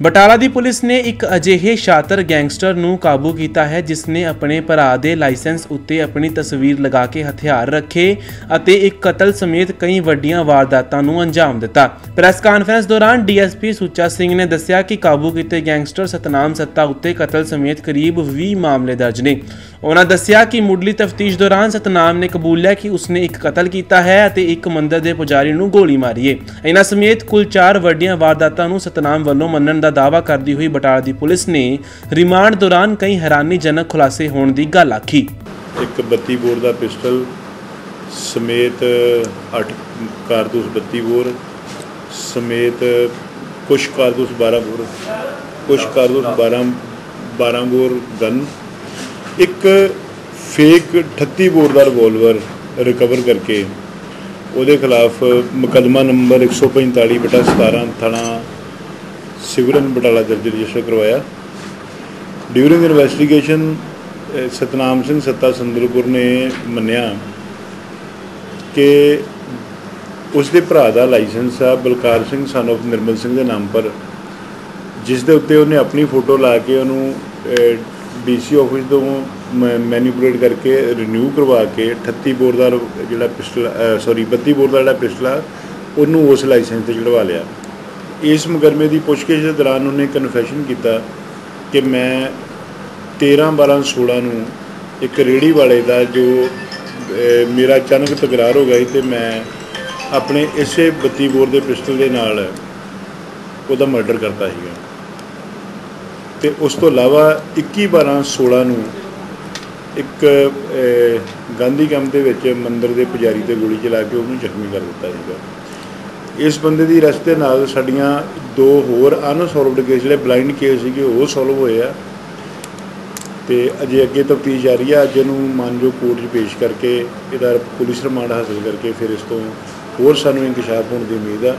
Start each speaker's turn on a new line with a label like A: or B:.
A: ਬਟਾਲਾ ਦੀ ਪੁਲਿਸ ਨੇ ਇੱਕ ਅਜਿਹੇ ਸ਼ਾਤਰ ਗੈਂਗਸਟਰ ਨੂੰ ਕਾਬੂ ਕੀਤਾ ਹੈ, ਜਿਸ ਨੇ ਆਪਣੇ ਭਰਾ ਦੇ ਲਾਇਸੈਂਸ ਉੱਤੇ ਆਪਣੀ ਤਸਵੀਰ ਲਗਾ ਕੇ ਹਥਿਆਰ ਰੱਖੇ ਅਤੇ ਇੱਕ ਕਤਲ ਸਮੇਤ ਕਈ ਵੱਡੀਆਂ ਵਾਰਦਾਤਾਂ ਨੂੰ ਅੰਜਾਮ ਦਿੱਤਾ। ਪ੍ਰੈਸ ਕਾਨਫਰੰਸ ਦੌਰਾਨ ਡੀਐਸਪੀ ਸੁੱਚਾ ਸਿੰਘ ਨੇ ਦੱਸਿਆ ਕਿ ਕਾਬੂ ਕੀਤੇ ਗੈਂਗਸਟਰ ਸਤਨਾਮ ਸੱਤਾ ਉੱਤੇ ਕਤਲ ਸਮੇਤ ਕਰੀਬ 20 ਮਾਮਲੇ ਦਰਜ ਨੇ। ਉਹਨਾਂ ਦੱਸਿਆ ਕਿ ਮੁੱਢਲੀ ਤਫਤੀਸ਼ ਦੌਰਾਨ ਸਤਨਾਮ ਨੇ ਕਬੂਲਿਆ ਕਿ ਉਸਨੇ ਇੱਕ ਕਤਲ ਕੀਤਾ ਹੈ ਅਤੇ ਇੱਕ ਮੰਦਰ ਦੇ ਪੁਜਾਰੀ ਨੂੰ ਗੋਲੀ ਮਾਰੀ ਹੈ ਇਹਨਾਂ ਸਮੇਤ ਕੁੱਲ 4 ਵੱਡੀਆਂ ਵਾਰਦਾਤਾਂ ਨੂੰ ਸਤਨਾਮ ਵੱਲੋਂ ਮੰਨਣ ਦਾ ਦਾਅਵਾ ਕਰਦੀ ਹੋਈ ਬਟਾਲਾ ਦੀ ਪੁਲਿਸ ਨੇ ਰਿਮਾਂਡ ਦੌਰਾਨ ਕਈ ਹੈਰਾਨੀਜਨਕ ਖੁਲਾਸੇ ਹੋਣ ਦੀ ਗੱਲ ਆਖੀ।
B: ਇੱਕ 32 ਬੋਰ ਦਾ ਪਿਸਟਲ, ਸਮੇਤ 8 ਕਾਰਤੂਸ 32 ਬੋਰ, ਸਮੇਤ ਕੁਝ ਕਾਰਤੂਸ 12 ਬੋਰ ਕੁਝ ਕਾਰਤੂਸ 12 12 ਬੋਰ ਗਨ, ਇੱਕ ਫੇਕ 38 ਬੋਰ ਦਾ ਰਿਵੋਲਵਰ ਰਿਕਵਰ ਕਰਕੇ ਉਹਦੇ ਖਿਲਾਫ ਮੁਕੱਦਮਾ ਨੰਬਰ 145 ਬਟਾ 17 ਥਾਣਾ ਸਿਵਰਨ ਬਟਾਲਾ ਦਰਜ ਰਜਿਸਟਰ ਕਰਵਾਇਆ। ਡਿਊਰਿੰਗ ਇਨਵੈਸਟੀਗੇਸ਼ਨ ਸਤਨਾਮ ਸਿੰਘ ਸੱਤਾ ਸੰਦਰਪੁਰ ਨੇ ਮੰਨਿਆ ਕਿ ਉਸ ਦੇ ਭਰਾ ਦਾ ਲਾਇਸੈਂਸ ਆ, ਬਲਕਾਰ ਸਿੰਘ ਸਨ of ਨਿਰਮਲ ਸਿੰਘ ਦੇ ਨਾਮ ਪਰ, ਜਿਸ ਦੇ ਉੱਤੇ ਉਹਨੇ ਆਪਣੀ ਫੋਟੋ ਲਾ ਕੇ ਉਹਨੂੰ ਡੀਸੀ ਆਫਿਸ ਤੋਂ ਮੈਨੀਪੂਲੇਟ ਕਰਕੇ ਰਿਨਿਊ ਕਰਵਾ ਕੇ 38 ਬੋਰ ਦਾ ਜਿਹੜਾ ਪਿਸਟਲ ਸੌਰੀ 32 ਬੋਰ ਦਾ ਜਿਹੜਾ ਪਿਸਟਲ ਆ, ਉਹਨੂੰ ਉਸ ਲਾਇਸੈਂਸ ਤੇ ਚੜਵਾ ਲਿਆ। ਇਸ ਮੁਕੱਦਮੇ ਦੀ ਪੁੱਛਗਿੱਛ ਦੇ ਦੌਰਾਨ ਉਹਨੇ ਕਨਫੈਸ਼ਨ ਕੀਤਾ ਕਿ ਮੈਂ 13 12 16 ਨੂੰ ਇੱਕ ਰੇੜੀ ਵਾਲੇ ਦਾ ਜੋ ਮੇਰਾ ਅਚਾਨਕ ਤਕਰਾਰ ਹੋ ਗਈ ਸੀ ਤੇ ਮੈਂ ਆਪਣੇ ਇਸੇ 32 ਬੋਰ ਦੇ ਪਿਸਟਲ ਦੇ ਨਾਲ ਉਹਦਾ ਮਰਡਰ ਕਰਤਾ ਸੀਗਾ। ਤੇ ਉਸ ਤੋਂ ਇਲਾਵਾ 21 12 16 ਨੂੰ ਇੱਕ ਗਾਂਧੀ ਕੈਂਪ ਦੇ ਵਿੱਚ ਮੰਦਰ ਦੇ ਪੁਜਾਰੀ ਤੇ ਗੋਲੀ ਚਲਾ ਕੇ ਉਹਨੂੰ ਜ਼ਖਮੀ ਕਰ ਦਿੱਤਾ ਸੀਗਾ। ਇਸ ਬੰਦੇ ਦੀ ਅਰੈਸਟ ਦੇ ਨਾਲ ਸਾਡੀਆਂ ਦੋ ਹੋਰ ਅਨਸੋਲਵਡ ਕੇਸ ਜਿਹੜੇ ਬਲਾਈਂਡ ਕੇਸ ਸੀਗੇ, ਉਹ ਸੋਲਵ ਹੋਏ ਆ। ਤੇ ਅਜੇ ਅੱਗੇ ਤਫਤੀਸ਼ ਜਾਰੀ ਆ, ਅੱਜ ਇਹਨੂੰ ਮਾਨਜੋ ਕੋਰਟ 'ਚ ਪੇਸ਼ ਕਰਕੇ ਇਹਦਾ ਪੁਲਿਸ ਰਿਮਾਂਡ ਹਾਸਲ ਕਰਕੇ ਫਿਰ ਇਸ ਤੋਂ ਹੋਰ ਸਾਨੂੰ ਇਨਕਸ਼ਾਫ ਹੋਣ ਦੀ ਉਮੀਦ ਆ।